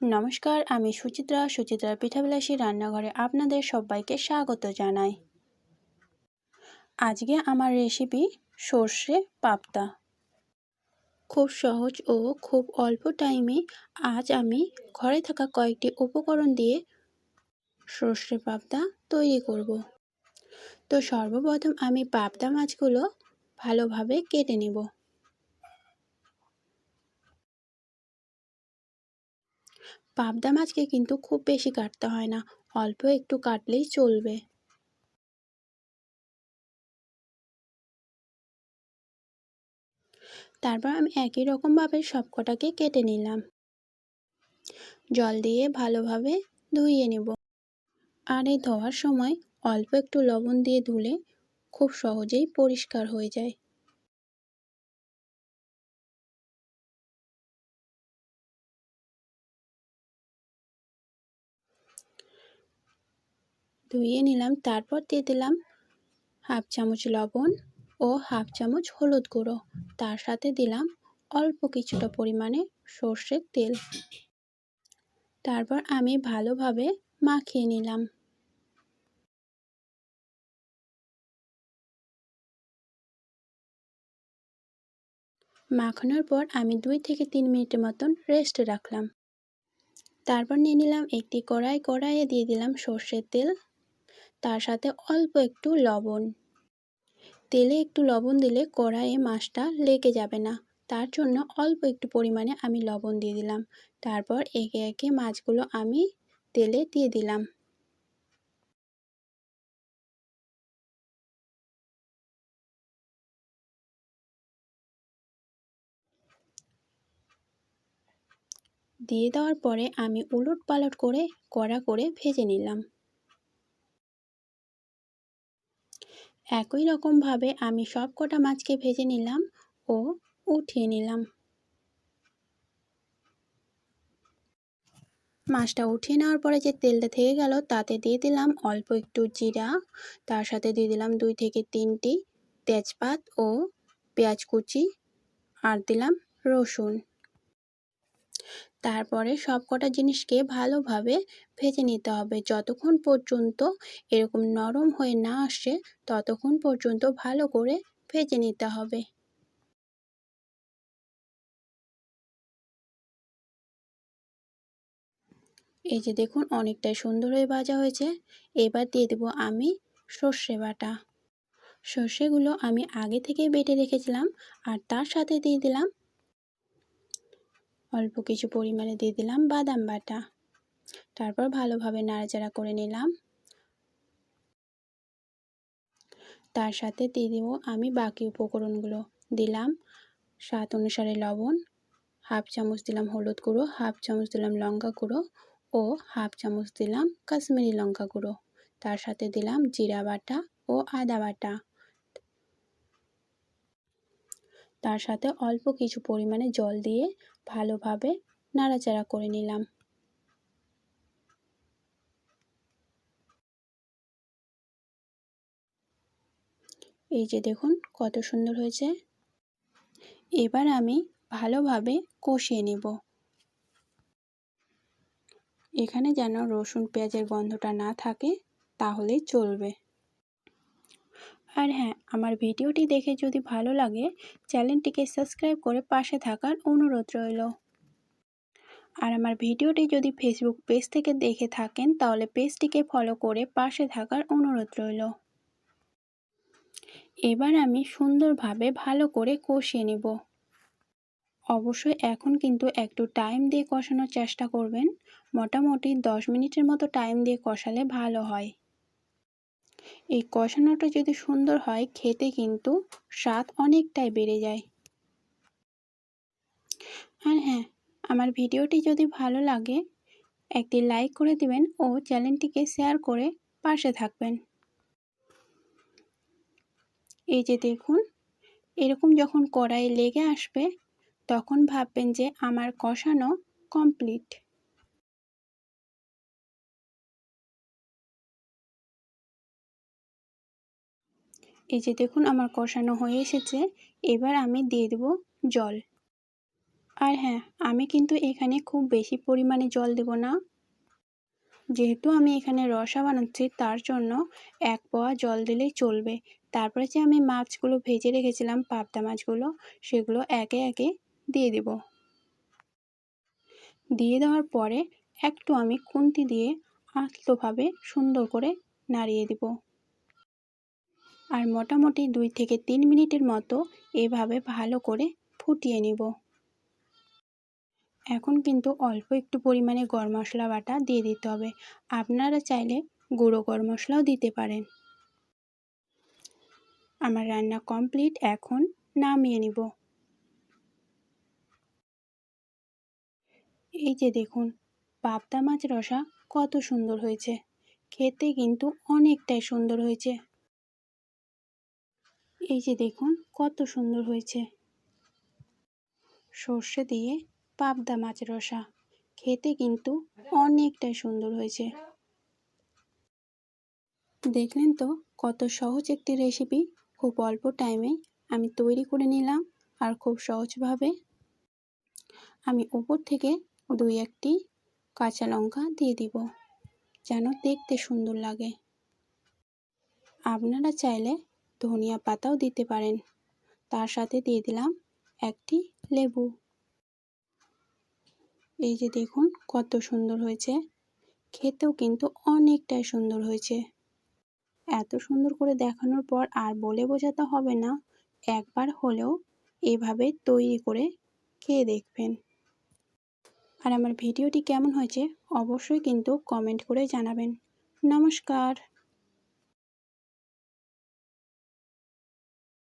নমস্কার, আমি সুচিত্রা। সুচিত্রার পিঠাবিলাসী রান্নাঘরে আপনাদের সবাইকে স্বাগত জানাই। আজকে আমার রেসিপি সর্ষে পাপ্তা খুব সহজ ও খুব অল্প টাইমে আজ আমি ঘরে থাকা কয়েকটি উপকরণ দিয়ে সর্ষে পাপ্তা তৈরি করব। তো সর্বপ্রথম আমি পাবদা মাছগুলো ভালোভাবে কেটে নেব। পাবদা মাছকে কিন্তু খুব বেশি কাটতে হয় না, অল্প একটু কাটলেই চলবে। তারপর আমি একই রকমভাবে সব কটাকে কেটে নিলাম। জল দিয়ে ভালোভাবে ধুইয়ে নেব। আর এই ধোয়ার সময় অল্প একটু লবণ দিয়ে ধুলে খুব সহজেই পরিষ্কার হয়ে যায়। ধুয়ে নিলাম, তারপর দিয়ে দিলাম হাফ চামচ লবণ ও হাফ চামচ হলুদ গুঁড়ো। তার সাথে দিলাম অল্প কিছুটা পরিমাণে সর্ষের তেল। তারপর আমি ভালোভাবে মাখিয়ে নিলাম। মাখানোর পর আমি দুই থেকে তিন মিনিটের মতন রেস্ট রাখলাম। তারপর নিয়ে নিলাম একটি কড়াই, কড়াইয়ে দিয়ে দিলাম সর্ষের তেল। তার সাথে অল্প একটু লবণ। তেলে একটু লবণ দিলে কড়াইয়ে মাছটা লেগে যাবে না। তার জন্য অল্প একটু পরিমাণে আমি লবণ দিয়ে দিলাম। তারপর একে একে মাছগুলো আমি তেলে দিয়ে দিলাম। দিয়ে দেওয়ার পরে আমি উলট পালট করে কড়া করে ভেজে নিলাম। একই রকমভাবে আমি সব কটা মাছকে ভেজে নিলাম ও উঠিয়ে নিলাম। মাছটা উঠিয়ে নেওয়ার পরে যে তেলটা থেকে গেল তাতে দিয়ে দিলাম অল্প একটু জিরা, তার সাথে দিয়ে দিলাম দুই থেকে তিনটি তেজপাত ও পেঁয়াজ কুচি, আর দিলাম রসুন। তারপরে সব কটা জিনিসকে ভালোভাবে ভেজে নিতে হবে। যতক্ষণ পর্যন্ত এরকম নরম হয়ে না আসে ততক্ষণ পর্যন্ত ভালো করে ভেজে নিতে হবে। এই যে দেখুন, অনেকটাই সুন্দর হয়ে ভাজা হয়েছে। এবার দিয়ে দেবো আমি সর্ষে বাটা। সর্ষেগুলো আমি আগে থেকে বেটে রেখেছিলাম আর তার সাথে দিয়ে দিলাম অল্প কিছু পরিমাণে দিয়ে দিলাম বাদাম বাটা। তারপর ভালোভাবে নাড়াচাড়া করে নিলাম। তার সাথে দিয়ে দেব আমি বাকি উপকরণগুলো। দিলাম স্বাদ অনুসারে লবণ, হাফ চামচ দিলাম হলুদ গুঁড়ো, হাফ চামচ দিলাম লঙ্কা গুঁড়ো ও হাফ চামচ দিলাম কাশ্মীরি লঙ্কা গুঁড়ো। তার সাথে দিলাম জিরা বাটা ও আদা বাটা। তার সাথে অল্প কিছু পরিমাণে জল দিয়ে ভালোভাবে নাড়াচাড়া করে নিলাম। এই যে দেখুন কত সুন্দর হয়েছে। এবার আমি ভালোভাবে কষিয়ে নেব। এখানে যেন রসুন পেঁয়াজের গন্ধটা না থাকে, তাহলেই চলবে। আর হ্যাঁ আমার ভিডিওটি দেখে যদি ভালো লাগে, চ্যানেলটিকে সাবস্ক্রাইব করে পাশে থাকার অনুরোধ রইল। আর আমার ভিডিওটি যদি ফেসবুক পেজ থেকে দেখে থাকেন, তাহলে পেজটিকে ফলো করে পাশে থাকার অনুরোধ রইল। এবার আমি সুন্দরভাবে ভালো করে কষিয়ে নেব। অবশ্যই এখন কিন্তু একটু টাইম দিয়ে কষানোর চেষ্টা করবেন। মোটামুটি দশ মিনিটের মতো টাইম দিয়ে কষালে ভালো হয়। এই কষানোটা যদি সুন্দর হয়, খেতে কিন্তু স্বাদ অনেকটাই বেড়ে যায়। আর হ্যাঁ আমার ভিডিওটি যদি ভালো লাগে, একটি লাইক করে দিবেন ও চ্যানেলটিকে শেয়ার করে পাশে থাকবেন। এই যে দেখুন, এরকম যখন কড়াই লেগে আসবে, তখন ভাববেন যে আমার কষানো কমপ্লিট। এই যে দেখুন আমার কষানো হয়ে এসেছে, এবার আমি দিয়ে দেব জল। আর হ্যাঁ আমি কিন্তু এখানে খুব বেশি পরিমাণে জল দেব না। যেহেতু আমি এখানে রসা বানাচ্ছি, তার জন্য এক পোয়া জল দিলেই চলবে। তারপরে যে আমি মাছগুলো ভেজে রেখেছিলাম, পাবদা মাছগুলো, সেগুলো একে একে দিয়ে দেব। দিয়ে দেওয়ার পরে একটু আমি খুন্তি দিয়ে আস্তভাবে সুন্দর করে নাড়িয়ে দেব। আর মোটামুটি দুই থেকে তিন মিনিটের মতো এভাবে ভালো করে ফুটিয়ে নিব। এখন কিন্তু অল্প একটু পরিমাণে গরম মশলা বাটা দিয়ে দিতে হবে। আপনারা চাইলে গুঁড়ো গরম মশলাও দিতে পারেন। আমার রান্না কমপ্লিট, এখন নামিয়ে নিব। এই যে দেখুন, পাবদা মাছ রসা কত সুন্দর হয়েছে। খেতে কিন্তু অনেকটাই সুন্দর হয়েছে। এই যে দেখুন, কত সুন্দর হয়েছে। সর্ষে দিয়ে পাবদা মাছ রসা, খেতে কিন্তু অনেকটাই সুন্দর হয়েছে। দেখলেন তো, কত সহজ একটি রেসিপি খুব অল্প টাইমে আমি তৈরি করে নিলাম, আর খুব সহজভাবে আমি উপর থেকে দুই একটি কাঁচা লঙ্কা দিয়ে দিব, যেন দেখতে সুন্দর লাগে। আপনারা চাইলে ধনিয়া পাতাও দিতে পারেন। তার সাথে দিয়ে দিলাম একটি লেবু। এই যে দেখুন কত সুন্দর হয়েছে। খেতেও কিন্তু অনেকটাই সুন্দর হয়েছে। এত সুন্দর করে দেখানোর পর আর বলে বোঝাতে হবে না, একবার হলেও এভাবে তৈরি করে খেয়ে দেখবেন। আর আমার ভিডিওটি কেমন হয়েছে অবশ্যই কিন্তু কমেন্ট করে জানাবেন। নমস্কার।